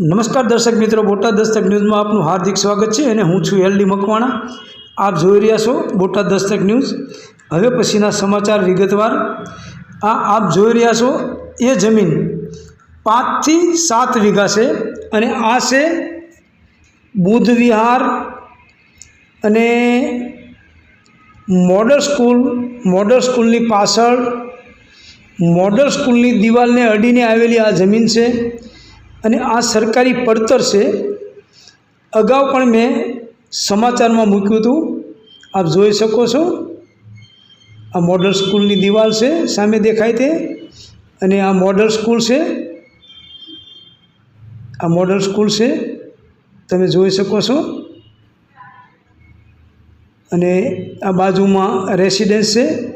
નમસ્કાર દર્શક મિત્રો, બોટાદ દસ્તક ન્યૂઝમાં આપનું હાર્દિક સ્વાગત છે અને હું છું એલડી મકવાણા. આપ જોઈ રહ્યા છો બોટાદ દસ્તક ન્યૂઝ. હવે પછીના સમાચાર વિગતવાર. આ આપ જોઈ રહ્યા છો, એ જમીન પાંચથી સાત વીઘા છે અને આ છે બુદ્ધ વિહાર અને મોડલ સ્કૂલ, મોડલ સ્કૂલની પાછળ, મોડલ સ્કૂલની દિવાલને અડીને આવેલી આ જમીન છે. અને આ સરકારી પડતર છે. અગાઉ પણ મેં સમાચારમાં મૂક્યું હતું. આપ જોઈ શકો છો. આ મોડલ સ્કૂલની દિવાલ છે, સામે દેખાય તે. અને આ મોડલ સ્કૂલ છે. આ મોડલ સ્કૂલ છે. તમે જોઈ શકો છો. અને આ બાજુમાં રેસિડેન્સ છે,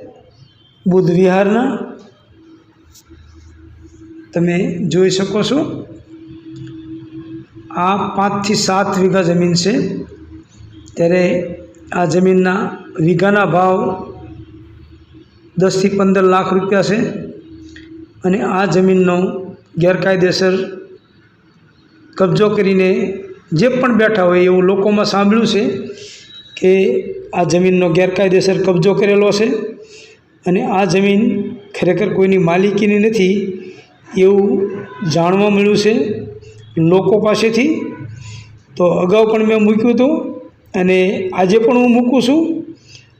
બુદ્ધ વિહારના. તમે જોઈ શકો છો. આ પાંચથી સાત વીઘા જમીન છે. ત્યારે આ જમીનના વીઘાના ભાવ દસથી પંદર લાખ રૂપિયા છે. અને આ જમીનનો ગેરકાયદેસર કબજો કરીને જે પણ બેઠા હોય એવું લોકોમાં સાંભળ્યું છે કે આ જમીનનો ગેરકાયદેસર કબજો કરેલો છે. અને આ જમીન ખરેખર કોઈની માલિકીની નથી એવું જાણવા મળ્યું છે. લોકો પાસેથી. તો અગાઉ પણ મેં મૂક્યું હતું અને આજે પણ હું મૂકું છું.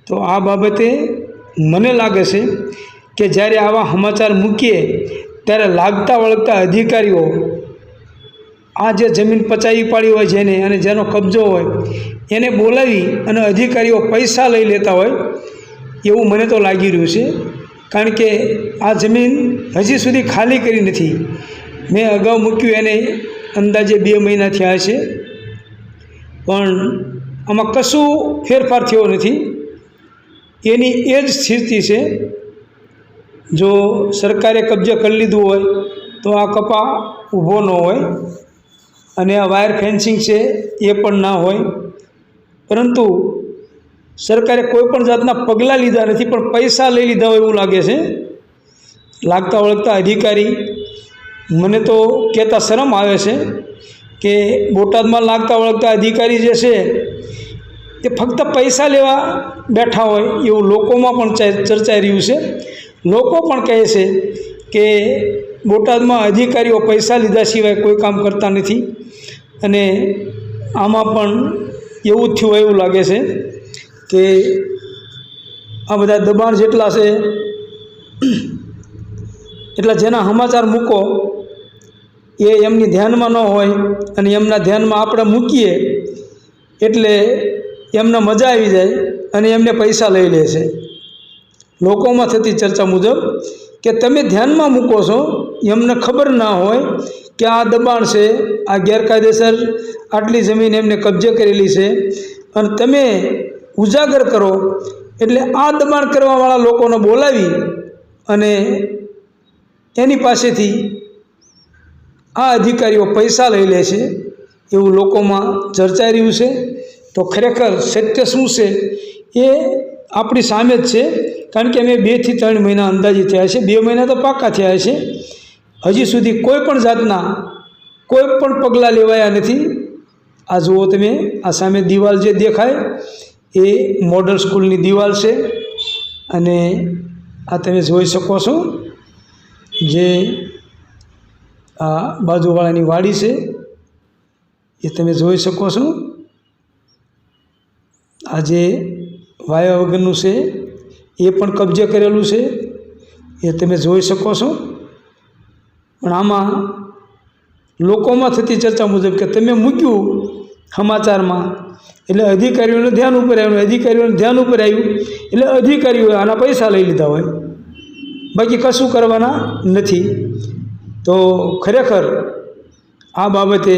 તો આ બાબતે મને લાગે છે કે જ્યારે આવા સમાચાર મૂકીએ ત્યારે લાગતા વળગતા અધિકારીઓ આ જે જમીન પચાવી પાડી હોય જેને અને જેનો કબજો હોય એને બોલાવી અને અધિકારીઓ પૈસા લઈ લેતા હોય એવું મને તો લાગી રહ્યું છે. કારણ કે આ જમીન હજી સુધી ખાલી કરી નથી. મેં અગાઉ મૂક્યું એને અંદાજે બે મહિના થયા છે પણ આમાં કશું ફેરફાર થયો નથી. એની એ જ સ્થિતિ છે. જો સરકારે કબજે કરી લીધું હોય, તો આ કપા ઊભો ન હોય અને આ વાયર ફેન્સિંગ છે એ પણ ના હોય. પરંતુ સરકારે કોઈ પણ જાતના પગલાં લીધા નથી, પણ પૈસા લઈ લીધા હોય એવું લાગે છે. લાગતા વળગતા અધિકારી મને તો કહેતા શરમ આવે છે કે બોટાદમાં લાગતા વળગતા અધિકારી જે છે, એ ફક્ત પૈસા લેવા બેઠા હોય એવું લોકોમાં પણ ચર્ચાઈ રહ્યું છે. લોકો પણ કહે છે કે બોટાદમાં અધિકારીઓ પૈસા લીધા સિવાય કોઈ કામ કરતા નથી અને આમાં પણ એવું જ થયું એવું લાગે છે કે આ બધા દબાણ જેટલા છે, એટલા જેના સમાચાર મૂકો એ એમની ધ્યાનમાં ન હોય અને એમના ધ્યાનમાં આપણે મૂકીએ એટલે એમને મજા આવી જાય અને એમને પૈસા લઈ લે છે. લોકોમાં થતી ચર્ચા મુજબ કે તમે ધ્યાનમાં મૂકો છો, એમને ખબર ના હોય કે આ દબાણ છે, આ ગેરકાયદેસર આટલી જમીન એમને કબજે કરેલી છે અને તમે ઉજાગર કરો એટલે આ દબાણ કરવાવાળા લોકોને બોલાવી અને એની પાસેથી આ અધિકારીઓ પૈસા લઈ લે છે એવું લોકોમાં ચર્ચાઈ રહ્યું છે. તો ખરેખર સત્ય શું છે? એ આપણી સામે જ છે. કારણ કે અમે બેથી ત્રણ મહિના અંદાજે થયા છે. બે મહિના તો પાકા થયા છે. હજી સુધી કોઈ પણ જાતના કોઈ પણ પગલાં લેવાયા નથી. આ જુઓ તમે, આ સામે દિવાલ જે દેખાય એ મોડલ સ્કૂલની દિવાલ છે. અને આ તમે જોઈ શકો છો જે આ બાજુવાળાની વાડી છે. એ તમે જોઈ શકો છો. આ જે વાયા વગરનું છે, એ પણ કબજે કરેલું છે. એ તમે જોઈ શકો છો. પણ આમાં લોકોમાં થતી ચર્ચા મુજબ કે તમે મૂક્યું સમાચારમાં, એટલે અધિકારીઓને ધ્યાન ઉપર આવ્યું, અધિકારીઓને ધ્યાન ઉપર આવ્યું, એટલે અધિકારીઓએ આના પૈસા લઈ લીધા હોય. બાકી કશું કરવાના નથી. તો ખરેખર આ બાબતે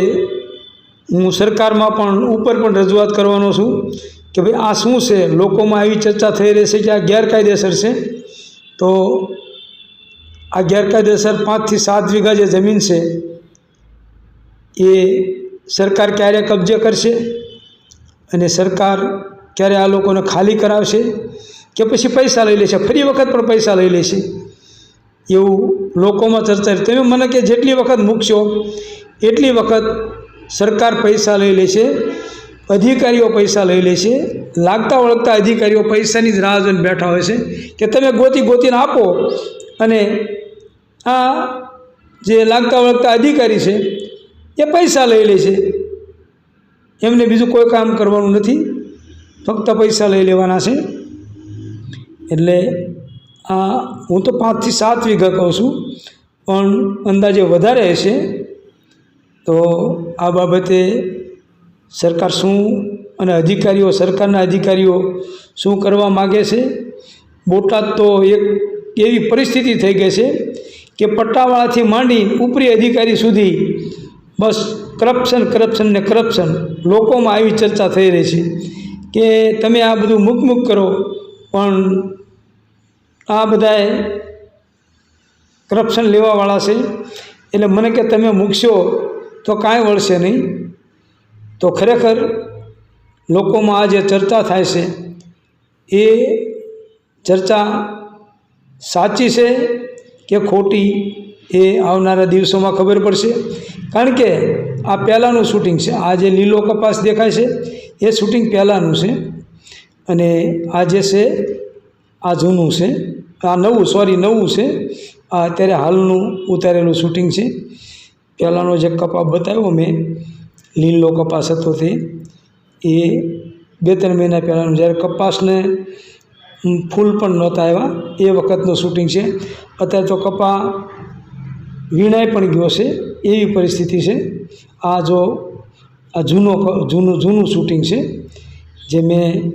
હું સરકારમાં પણ ઉપર પણ રજૂઆત કરવાનો છું કે ભાઈ આ શું છે? લોકોમાં આવી ચર્ચા થઈ રહી છે કે આ ગેરકાયદેસર છે? તો આ ગેરકાયદેસર પાંચથી સાત વીઘા જે જમીન છે, એ સરકાર ક્યારે કબજે કરશે? અને સરકાર ક્યારે આ લોકોને ખાલી કરાવશે? કે પછી પૈસા લઈ લેશે? ફરી વખત પણ પૈસા લઈ લેશે? એવું લોકોમાં ચર્ચા તમે મને કે જેટલી વખત મૂકશો, એટલી વખત સરકાર પૈસા લઈ લે છે અધિકારીઓ પૈસા લઈ લે છે લાગતા વળગતા અધિકારીઓ પૈસાની જ રાહ જોઈને બેઠા હોય છે કે તમે ગોતી ગોતીને આપો. અને આ જે લાગતા વળગતા અધિકારી છે, એ પૈસા લઈ લે છે. એમને બીજું કોઈ કામ કરવાનું નથી. ફક્ત પૈસા લઈ લેવાના છે. એટલે આ હું તો પાંચથી સાત વીઘા કહું છું, પણ અંદાજે વધારે હશે. તો આ બાબતે સરકાર શું અને અધિકારીઓ, સરકારના અધિકારીઓ શું કરવા માગે છે? બોટાદ તો એક એવી પરિસ્થિતિ થઈ ગઈ છે કે પટ્ટાવાળાથી માંડી ઉપરી અધિકારી સુધી બસ કરપ્શન કરપ્શન ને કરપ્શન લોકોમાં આવી ચર્ચા થઈ રહી છે કે તમે આ બધું મુક કરો, પણ આ બધાએ કરપ્શન લેવાવાળા છે. એટલે મને કે તમે મૂકશો તો કાંઈ વળશે નહીં. તો ખરેખર લોકોમાં આ જે ચર્ચા થાય છે, એ ચર્ચા સાચી છે કે ખોટી એ આવનારા દિવસોમાં ખબર પડશે? કારણ કે આ પહેલાંનું શૂટિંગ છે. આ જે લીલો કપાસ દેખાય છે, એ શૂટિંગ પહેલાંનું છે. અને આ જે છે, આ જૂનું છે. આ નવું સોરી નવું છે. આ અત્યારે હાલનું ઉતારેલું શૂટિંગ છે. પહેલાંનો જે કપાસ બતાવ્યો મેં, લીલો કપાસ હતો તે, એ બે, ત્રણ મહિના પહેલાંનું. જ્યારે કપાસને ફૂલ પણ નહોતા આવ્યા, એ વખતનું શૂટિંગ છે. અત્યારે તો કપા વીણાઈ પણ ગયો છે, એવી પરિસ્થિતિ છે. આ જો, આ જૂનો જૂનું જૂનું શૂટિંગ છે, જે મેં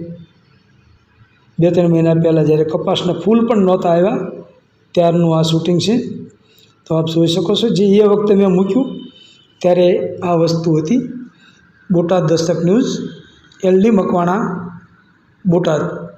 બે ત્રણ મહિના પહેલાં જ્યારે કપાસના ફૂલ પણ નહોતા આવ્યા, ત્યારનું આ શૂટિંગ છે. તો આપ જોઈ શકો છો, જે એ વખતે મેં મૂક્યું, ત્યારે આ વસ્તુ હતી. Botad Dastak news L D Makwana, Botad.